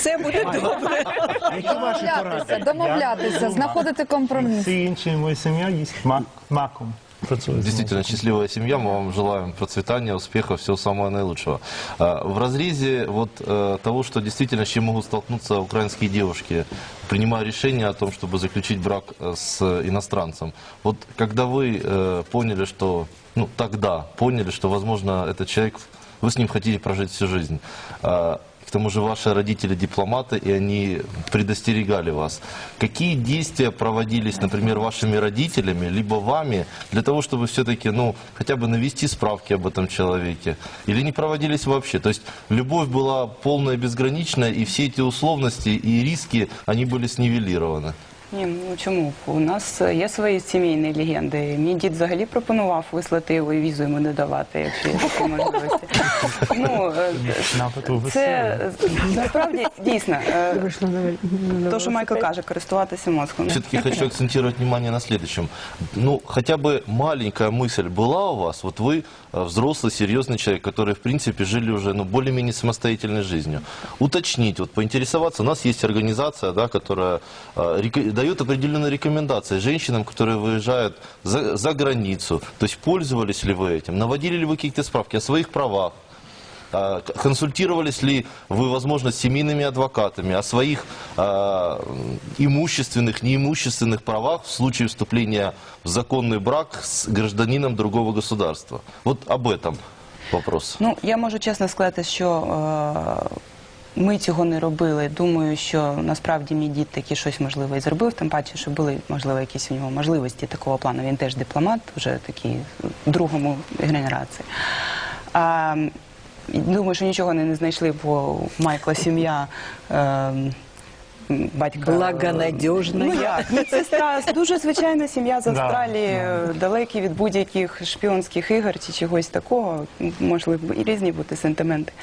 все буде добре. Які ваші Домовлятися, поради? домовлятися, знаходити компроміс. Всі інші моя сім'я їсть мак, маком. Працює. Действительно, счастливая семья. Мы вам желаем процветания, успеха, всего самого наилучшего. А, В разрезе вот э, того, что действительно с чем могут столкнуться украинские девушки, принимая решение о том, чтобы заключить брак э, с иностранцем. Вот когда вы э, поняли, что, ну тогда поняли, что, возможно, этот человек, вы с ним хотите прожить всю жизнь. а, к тому же ваши родители дипломаты, и они предостерегали вас. Какие действия проводились, например, вашими родителями, либо вами, для того, чтобы все-таки, ну, хотя бы навести справки об этом человеке? Или не проводились вообще? То есть любовь была полная, безграничная, и все эти условности и риски, они были снивелированы. Ні, ну чому? У нас є свої сімейні легенди. Мій дід взагалі пропонував вислати його і візу йому не давати, якщо є такі можливості. Ну, е, Напад у це веселі. е, насправді дійсно. е, То, що Майкл каже, користуватися мозком. Все-таки хочу акцентировать внимание на следующем. Ну, хотя бы маленькая мысль была у вас, вот вы э, взрослый, серьезный человек, который, в принципе, жили уже, ну, более-менее самостоятельной жизнью. Уточнить, вот поинтересоваться, у нас есть организация, да, которая э, реко- дает определенные рекомендации женщинам, которые выезжают за, за границу. То есть пользовались ли вы этим, наводили ли вы какие-то справки о своих правах, а, Консультировались ли вы, возможно, с семейными адвокатами о своих а, имущественных, неимущественных правах в случае вступления в законный брак с гражданином другого государства? Вот об этом вопрос. Ну, я можу чесно сказати, що е, ми цього не робили. Думаю, що насправді мій дід таки щось можливо і зробив, тим паче, що були можливо якісь у нього можливості такого плану. Він теж дипломат, вже такий в другому генерації. А, думаю, що нічого не, не знайшли, бо Майкла сім'я. Е, Батька Благонадіжна. Ну як медсестра, дуже звичайна сім'я з Да, Австралії, да. далекі від будь-яких шпіонських ігор чи чогось такого. Можливо, і різні бути сентименти.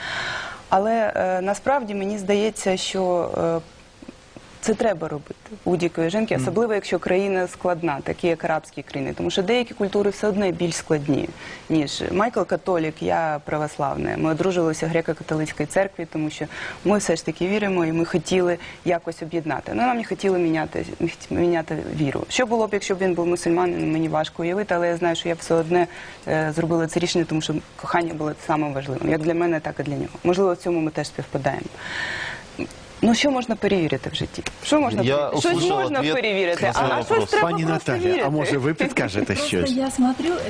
Але е, насправді мені здається, що е, це треба робити будь-якої жінки, особливо якщо країна складна, такі як арабські країни, тому що деякі культури все одно більш складні, ніж Майкл католік, я православна. Ми одружилися в греко-католицькій церкві, тому що ми все ж таки віримо і ми хотіли якось об'єднати. Ну нам не хотіли міняти, міняти віру. Що було б, якщо б він був мусульманином, мені важко уявити, але я знаю, що я все одне е, зробила це рішення, тому що кохання було самим важливим, як для мене, так і для нього. Можливо, в цьому ми теж співпадаємо. Ну що можна перевірити в житті? Що можна Я перевірити? Щось услышав можна відповідь перевірити, на свій а, а вопрос. щось треба Пані просто Наталя, вірити. а може ви підкажете щось? Просто я смотрю,